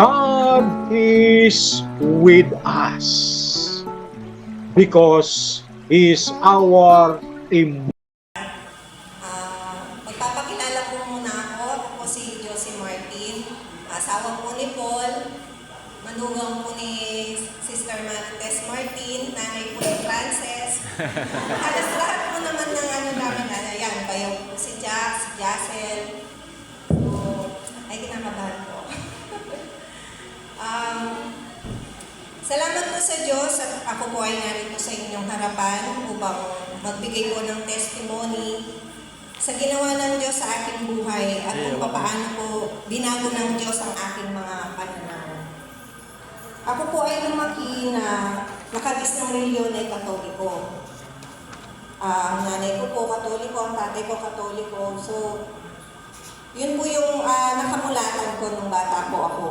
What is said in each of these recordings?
God is with us because He is our Im- Ah, magpapakilala po muna ako. Ako po si Josie Martin, asawa po ni Paul, manugang po ni Sister Marites Martin, nanay po ni Frances. Halos lahat po naman ng ano namin, ano yan, bayaw po si Jack, si Jacel. Salamat po sa Diyos at ako po ay narito sa inyong harapan upang magbigay po ng testimony sa ginawa ng Diyos sa aking buhay at kung paano po binago ng Diyos ang aking mga pananaw. Ako po ay lumaki na nakabis ng reliyon ay katoliko. Ang nanay ko po katoliko, ang tatay ko katoliko. So, yun po yung ah, nakamulatan ko nung bata po ako.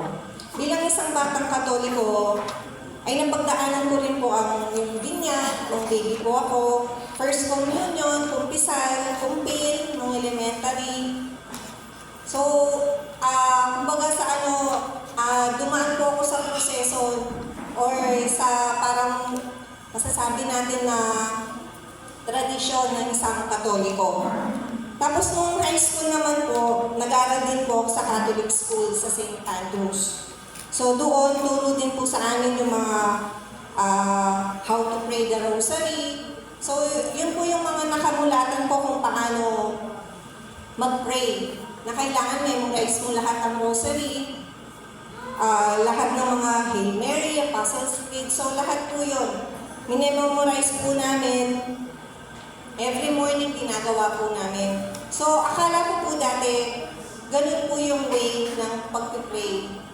Bilang isang batang katoliko, ay napagdaanan ko rin po ang yung binyag, nung baby po ako, first communion, kumpisal, kumpil, nung elementary. So, ah kumbaga sa ano, ah dumaan po ako sa proseso or sa parang masasabi natin na tradisyon ng isang katoliko. Tapos nung high school naman po, nag-aaral din po sa Catholic school sa St. Andrews. So doon, turo din po sa amin yung mga ah, how to pray the rosary. So yun po yung mga nakamulatan ko kung paano mag-pray. Na kailangan memorize mo lahat ng rosary, ah, lahat ng mga Hail Mary, Apostles' Creed. So lahat po yun. Minememorize po namin. Every morning ginagawa po namin. So akala ko po dati, ganun po yung way ng pag-pray.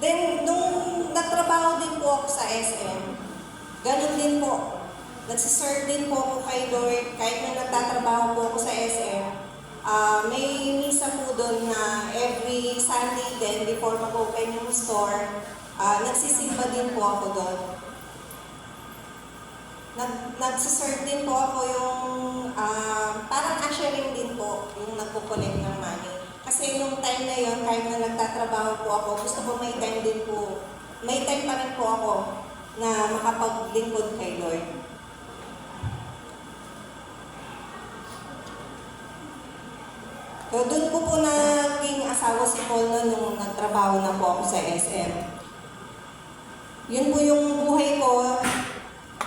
Then, nung nagtrabaho din po ako sa SM, ganun din po. Nagsiserve din po ako kay Lord, kahit na nagtatrabaho po ako sa SM. ah may misa po doon na every Sunday din, before mag-open yung store, ah nagsisimba din po ako doon. Nag, nagsiserve din po ako yung, ah parang ushering din po, yung nagpo-collect ng money. Time na yon kahit na nagtatrabaho po ako, gusto ko may time din po, may time pa rin po ako na makapaglingkod kay Lord. So, doon ko po naging asawa si Paul noon nung nagtrabaho na po ako sa SM. Yun po yung buhay ko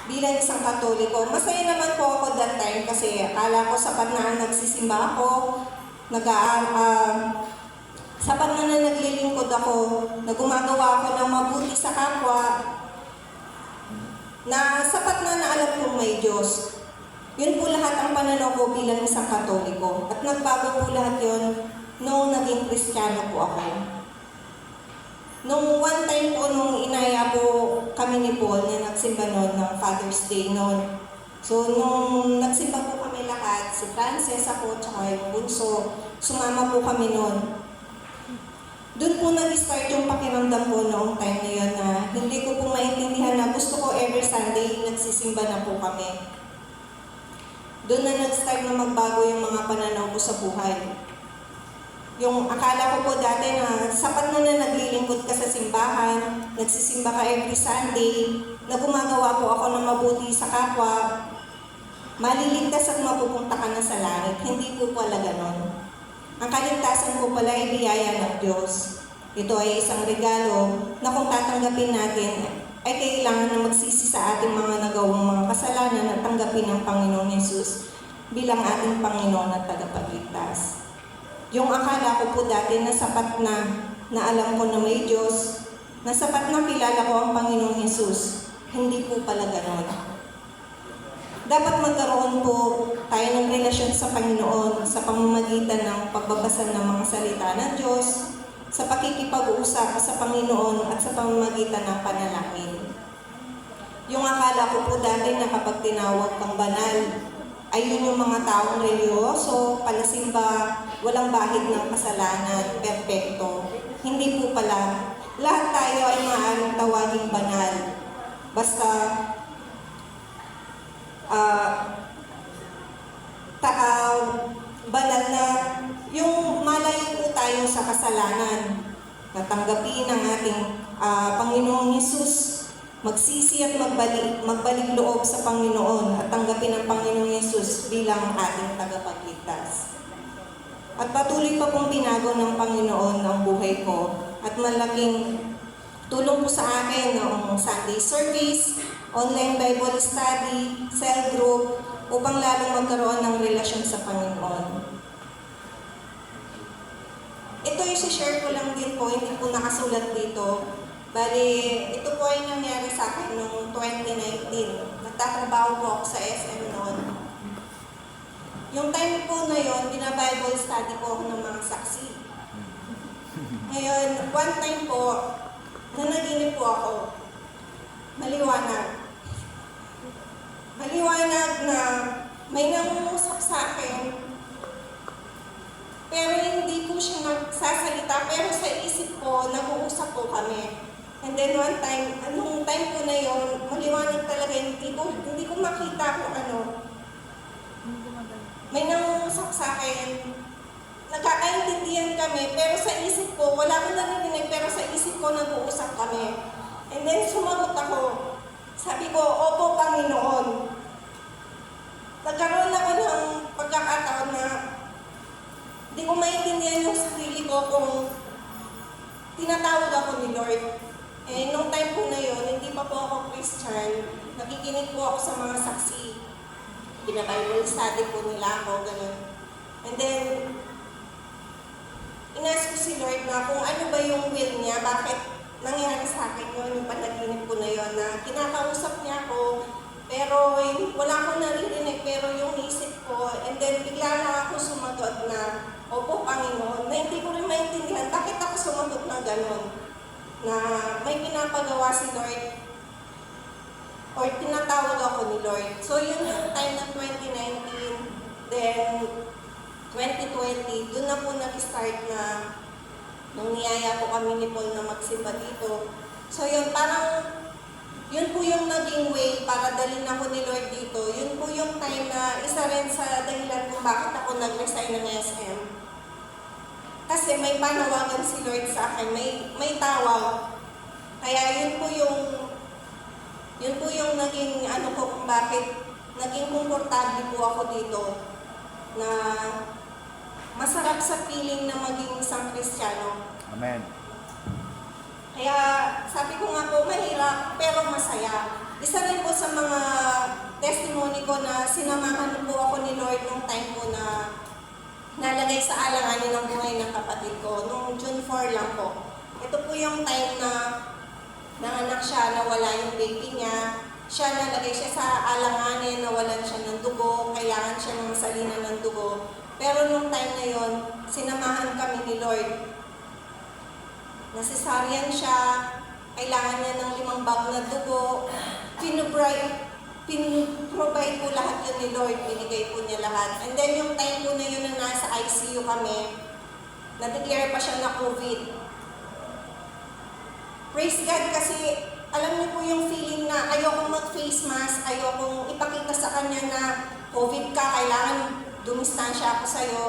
bilang isang katoliko. Masaya naman po ako that time kasi akala ko sapat na ang nagsisimba ako, nag uh, sapat na na naglilingkod ako, na gumagawa ako ng mabuti sa kapwa, na sapat na na alam kong may Diyos. Yun po lahat ang pananaw ko bilang isang katoliko. At nagbago po lahat yun nung naging kristyano po ako. Nung one time po, nung inaya po kami ni Paul na nagsimba noon ng Father's Day noon. So, nung nagsimba po kami lahat, si Frances, ako, tsaka yung bunso, sumama po kami noon. Doon po nag-start yung pakiramdam ko noong time na yun na hindi ko po maintindihan na gusto ko every Sunday nagsisimba na po kami. Doon na nag-start na magbago yung mga pananaw ko sa buhay. Yung akala ko po dati na sapat na na naglilingkod ka sa simbahan, nagsisimba ka every Sunday, na gumagawa po ako ng mabuti sa kapwa, maliligtas at mapupunta ka na sa langit. Hindi po pala ganon. Ang kaligtasan po pala ay biyaya ng Diyos. Ito ay isang regalo na kung tatanggapin natin, ay kailangan na magsisi sa ating mga nagawang mga kasalanan at tanggapin ng Panginoon Yesus bilang ating Panginoon at tagapagligtas. Yung akala ko po dati na sapat na, na alam ko na may Diyos, na sapat na kilala ko ang Panginoong Yesus, hindi po pala ganon. Dapat magkaroon po tayo ng relasyon sa Panginoon sa pamamagitan ng pagbabasa ng mga salita ng Diyos, sa pakikipag-uusap sa Panginoon at sa pamamagitan ng panalangin. Yung akala ko po dati na kapag tinawag kang banal, ay yun yung mga taong religyoso, palasimba, walang bahid ng kasalanan, perpekto. Hindi po pala. Lahat tayo ay maaaring tawaging banal. Basta ah ta, ah, banal na sa kasalanan. Natanggapin ang ating ah, Panginoong Yesus. Magsisi at magbalik, magbalik loob sa Panginoon at tanggapin ang Panginoong Yesus bilang ating tagapagligtas. At patuloy pa pong binago ng Panginoon ang buhay ko at malaking tulong po sa akin ng Sunday service, online Bible study, cell group, upang lalong magkaroon ng relasyon sa Panginoon. Ito yung share ko lang din po, hindi po nakasulat dito. Bali, ito po ay nangyari sa akin noong 2019. Nagtatrabaho po ako sa SM noon. Yung time po na yon, bina-Bible study po ako ng mga saksi. Ngayon, one time po, nanaginip po ako. Maliwanag. Maliwanag na may nangungusap sa akin pero hindi po siya nagsasalita, pero sa isip ko, nag-uusap po kami. And then one time, anong time po na yon, maliwanag talaga, hindi ko, hindi ko makita kung ano. May nangungusap sa akin, nagkakaintindihan kami, pero sa isip ko, wala ko narinig, pero sa isip ko, nag-uusap kami. And then sumagot ako, sabi ko, Opo, Panginoon. Nagkaroon ako ng pagkakataon na hindi ko maintindihan yung sarili ko kung tinatawag ako ni Lord. Eh, nung time po na yon, hindi pa po ako Christian. Nakikinig po ako sa mga saksi. Bina-Bible study po nila ako, ganun. And then, inask ko si Lord na kung ano ba yung will niya, bakit nangyari sa akin yun, yung panaginip ko na yun, na kinakausap niya ako, pero yung, wala akong naririnig, pero yung isip ko, and then bigla na ako sumagot na, Opo, Panginoon, na hindi ko rin maintindihan, bakit ako sumagot na gano'n? Na may pinapagawa si Lord, or tinatawag ako ni Lord. So yun yung time ng 2019, then 2020, doon na po nag-start na nung po kami ni Paul na magsimba dito. So yun, parang yun po yung naging way para dalhin ako ni Lord dito. Yun po yung time na isa rin sa dahilan kung bakit ako nag-resign ng SM. Kasi may panawagan si Lord sa akin, may, may tawag. Kaya yun po yung yun po yung naging ano ko kung bakit naging komportable po ako dito na masarap sa feeling na isang Kristiyano. Amen. Kaya sabi ko nga po, mahirap pero masaya. Isa rin po sa mga testimony ko na sinamahan po ako ni Lord nung time po na nalagay sa alanganin ng buhay ng kapatid ko. Nung June 4 lang po. Ito po yung time na nanganak siya, nawala yung baby niya. Siya nalagay siya sa alanganin, nawalan siya ng dugo, kailangan siya ng salina ng dugo. Pero nung time na yon, sinamahan kami ni Lord Nasisaryan siya, kailangan niya ng limang bag na dugo, pinubray, pinprovide po lahat yun ni Lord, binigay po niya lahat. And then yung time po na yun na nasa ICU kami, na-declare pa siya na COVID. Praise God kasi alam niyo po yung feeling na ayokong mag-face mask, ayokong ipakita sa kanya na COVID ka, kailangan dumistansya ako sa'yo.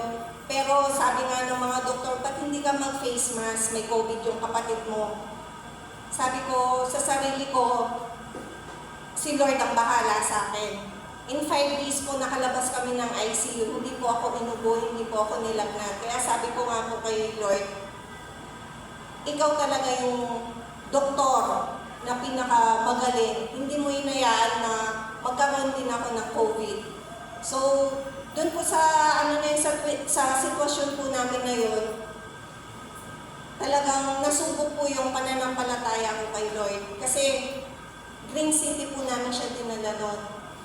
Pero sabi nga ng mga doktor, ba't hindi ka mag-face mask? May COVID yung kapatid mo. Sabi ko sa sarili ko, si Lord ang bahala sa akin. In five days po, nakalabas kami ng ICU. Hindi po ako inubo, hindi po ako nilagnat. Kaya sabi ko nga po kay Lord, ikaw talaga yung doktor na pinakamagaling. Hindi mo inayaan na magkaroon din ako ng COVID. So, doon po sa ano na sa, sa sitwasyon po namin na yun, talagang nasubok po yung pananampalataya ko kay Lord. Kasi Green City po namin siya dinala.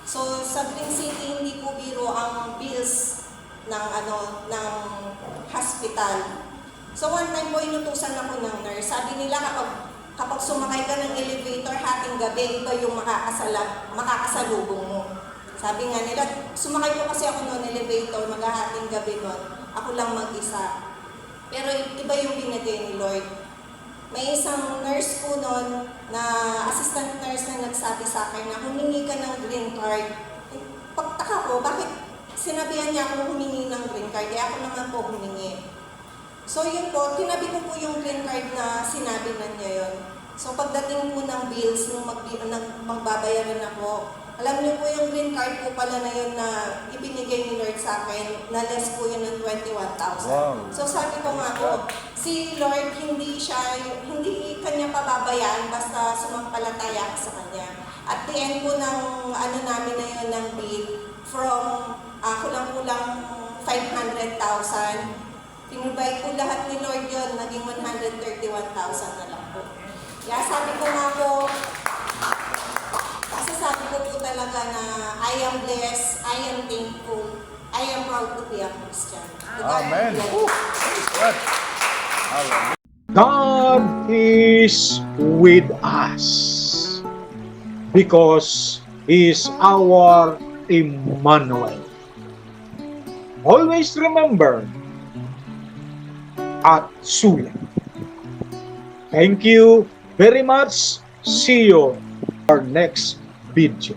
So sa Green City hindi po biro ang bills ng ano ng hospital. So one time po inutusan ako ng nurse. Sabi nila kapag kapag sumakay ka ng elevator hating gabi, ikaw yung makakasala, makakasalubong mo. Sabi nga nila, sumakay po kasi ako noon elevator, maghahating gabi noon. Ako lang mag-isa. Pero iba yung binigay ni Lord. May isang nurse po noon na assistant nurse na nagsabi sa akin na humingi ka ng green card. Eh, Pagtaka ko, bakit sinabihan niya ako humingi ng green card? Kaya ako naman po humingi. So yun po, tinabi ko po yung green card na sinabi na niya yun. So pagdating po ng bills, nung magbabayaran ako, alam niyo po yung green card po pala na yun na ibinigay ni Lord sa akin, na less po yun ng 21,000. Wow. So sabi ko nga po, si Lord hindi siya, hindi kanya pababayaan basta sumampalataya ka sa kanya. At the end po ng ano namin na yun ng bill, from uh, kulang-kulang 500,000, Pinubay ko lahat ni Lord yun, naging 131,000 na lang po. Kaya sabi ko nga po na I am blessed, I am thankful, I am proud to be a Christian. To God be Amen. glory. Woo. Hallelujah. God is with us because He is our Emmanuel. Always remember at Sula. Thank you very much. See you our next video.